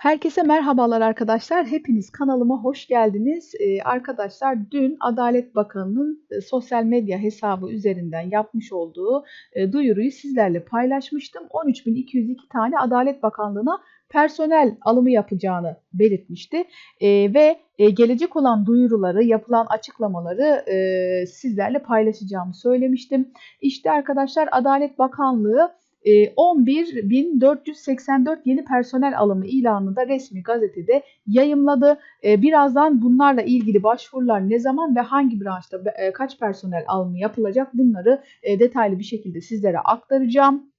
Herkese merhabalar arkadaşlar. Hepiniz kanalıma hoş geldiniz. Ee, arkadaşlar dün Adalet Bakanı'nın e, sosyal medya hesabı üzerinden yapmış olduğu e, duyuruyu sizlerle paylaşmıştım. 13.202 tane Adalet Bakanlığı'na personel alımı yapacağını belirtmişti. E, ve e, gelecek olan duyuruları, yapılan açıklamaları e, sizlerle paylaşacağımı söylemiştim. İşte arkadaşlar Adalet Bakanlığı 11.484 ee, yeni personel alımı ilanını da resmi gazetede yayımladı. Ee, birazdan bunlarla ilgili başvurular ne zaman ve hangi branşta e, kaç personel alımı yapılacak bunları e, detaylı bir şekilde sizlere aktaracağım.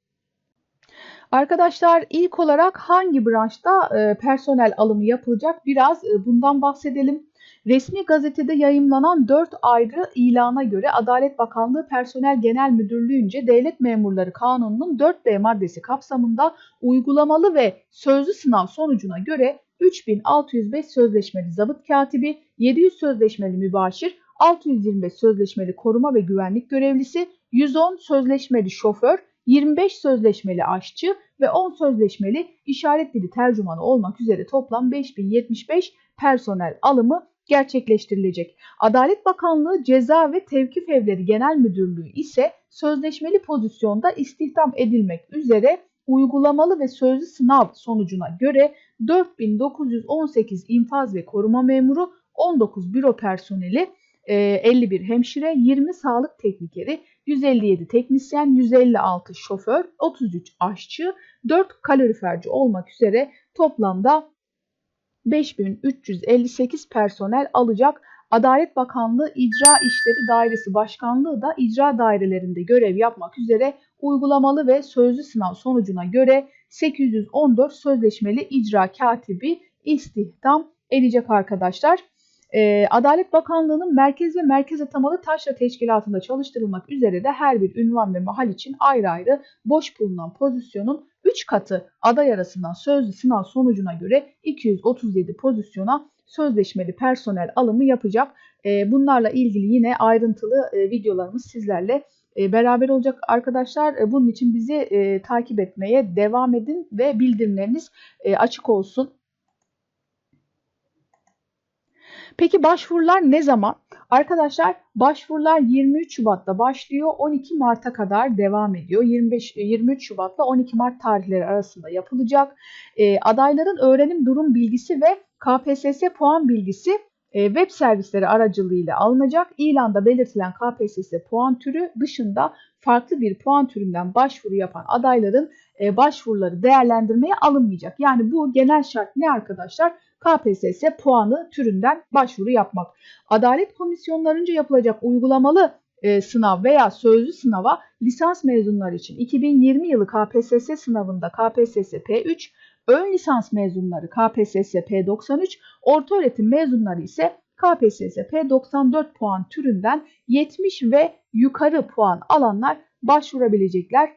Arkadaşlar ilk olarak hangi branşta e, personel alımı yapılacak biraz bundan bahsedelim. Resmi gazetede yayımlanan 4 ayrı ilana göre Adalet Bakanlığı Personel Genel Müdürlüğü'nce Devlet Memurları Kanunu'nun 4B maddesi kapsamında uygulamalı ve sözlü sınav sonucuna göre 3605 sözleşmeli zabıt katibi, 700 sözleşmeli mübaşir, 625 sözleşmeli koruma ve güvenlik görevlisi, 110 sözleşmeli şoför, 25 sözleşmeli aşçı ve 10 sözleşmeli işaret dili tercümanı olmak üzere toplam 5075 personel alımı gerçekleştirilecek. Adalet Bakanlığı Ceza ve Tevkif Evleri Genel Müdürlüğü ise sözleşmeli pozisyonda istihdam edilmek üzere uygulamalı ve sözlü sınav sonucuna göre 4918 infaz ve koruma memuru, 19 büro personeli, 51 e, hemşire, 20 sağlık teknikeri, 157 teknisyen, 156 şoför, 33 aşçı, 4 kaloriferci olmak üzere toplamda 5358 personel alacak. Adalet Bakanlığı İcra İşleri Dairesi Başkanlığı da icra dairelerinde görev yapmak üzere uygulamalı ve sözlü sınav sonucuna göre 814 sözleşmeli icra katibi istihdam edecek arkadaşlar. Ee, Adalet Bakanlığı'nın merkez ve merkez atamalı taşra teşkilatında çalıştırılmak üzere de her bir ünvan ve mahal için ayrı ayrı boş bulunan pozisyonun 3 katı aday arasından sözlü sınav sonucuna göre 237 pozisyona sözleşmeli personel alımı yapacak. Ee, bunlarla ilgili yine ayrıntılı e, videolarımız sizlerle e, beraber olacak arkadaşlar. E, bunun için bizi takip etmeye devam edin ve bildirimleriniz açık olsun. Peki başvurular ne zaman? Arkadaşlar başvurular 23 Şubat'ta başlıyor. 12 Mart'a kadar devam ediyor. 25 23 Şubat'la 12 Mart tarihleri arasında yapılacak. E, adayların öğrenim durum bilgisi ve KPSS puan bilgisi web servisleri aracılığıyla alınacak. İlanda belirtilen KPSS puan türü dışında farklı bir puan türünden başvuru yapan adayların e, başvuruları değerlendirmeye alınmayacak. Yani bu genel şart ne arkadaşlar? KPSS puanı türünden başvuru yapmak. Adalet komisyonlarınca yapılacak uygulamalı e, sınav veya sözlü sınava lisans mezunları için 2020 yılı KPSS sınavında KPSS P3, ön lisans mezunları KPSS P93, orta öğretim mezunları ise KPSS P94 puan türünden 70 ve yukarı puan alanlar başvurabilecekler.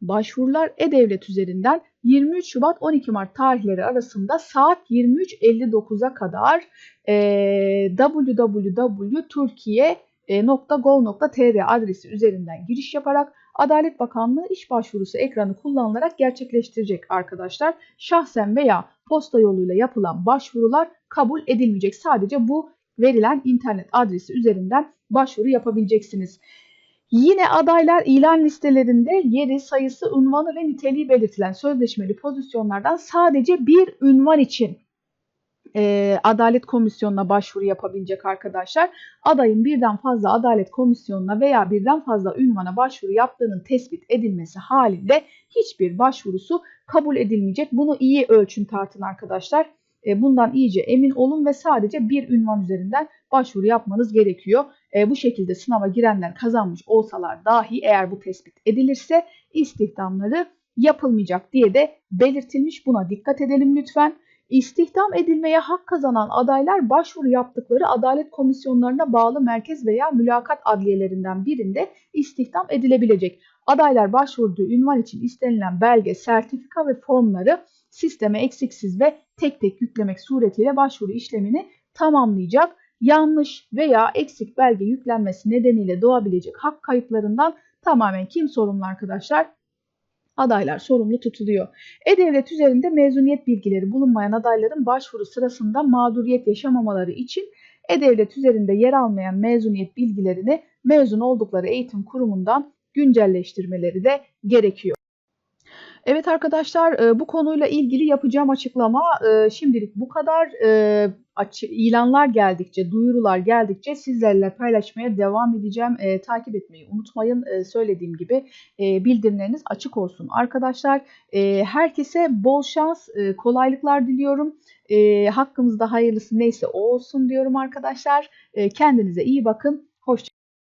Başvurular e-devlet üzerinden 23 Şubat 12 Mart tarihleri arasında saat 23.59'a kadar e, www.turkiye.gov.tr adresi üzerinden giriş yaparak Adalet Bakanlığı iş başvurusu ekranı kullanılarak gerçekleştirecek arkadaşlar. Şahsen veya posta yoluyla yapılan başvurular kabul edilmeyecek. Sadece bu verilen internet adresi üzerinden başvuru yapabileceksiniz. Yine adaylar ilan listelerinde yeri, sayısı, unvanı ve niteliği belirtilen sözleşmeli pozisyonlardan sadece bir ünvan için e, Adalet Komisyonu'na başvuru yapabilecek arkadaşlar. Adayın birden fazla Adalet Komisyonu'na veya birden fazla ünvana başvuru yaptığının tespit edilmesi halinde hiçbir başvurusu kabul edilmeyecek. Bunu iyi ölçün tartın arkadaşlar. E, bundan iyice emin olun ve sadece bir ünvan üzerinden başvuru yapmanız gerekiyor. E, bu şekilde sınava girenler kazanmış olsalar dahi eğer bu tespit edilirse istihdamları yapılmayacak diye de belirtilmiş. Buna dikkat edelim lütfen. İstihdam edilmeye hak kazanan adaylar başvuru yaptıkları adalet komisyonlarına bağlı merkez veya mülakat adliyelerinden birinde istihdam edilebilecek. Adaylar başvurduğu ünvan için istenilen belge, sertifika ve formları sisteme eksiksiz ve tek tek yüklemek suretiyle başvuru işlemini tamamlayacak. Yanlış veya eksik belge yüklenmesi nedeniyle doğabilecek hak kayıplarından tamamen kim sorumlu arkadaşlar? Adaylar sorumlu tutuluyor. E-Devlet üzerinde mezuniyet bilgileri bulunmayan adayların başvuru sırasında mağduriyet yaşamamaları için E-Devlet üzerinde yer almayan mezuniyet bilgilerini mezun oldukları eğitim kurumundan güncelleştirmeleri de gerekiyor. Evet arkadaşlar e, bu konuyla ilgili yapacağım açıklama e, şimdilik bu kadar. E, ilanlar geldikçe, duyurular geldikçe sizlerle paylaşmaya devam edeceğim. Takip etmeyi unutmayın. Söylediğim gibi bildirimleriniz açık olsun arkadaşlar. Herkese bol şans, kolaylıklar diliyorum. Hakkımızda hayırlısı neyse o olsun diyorum arkadaşlar. Kendinize iyi bakın.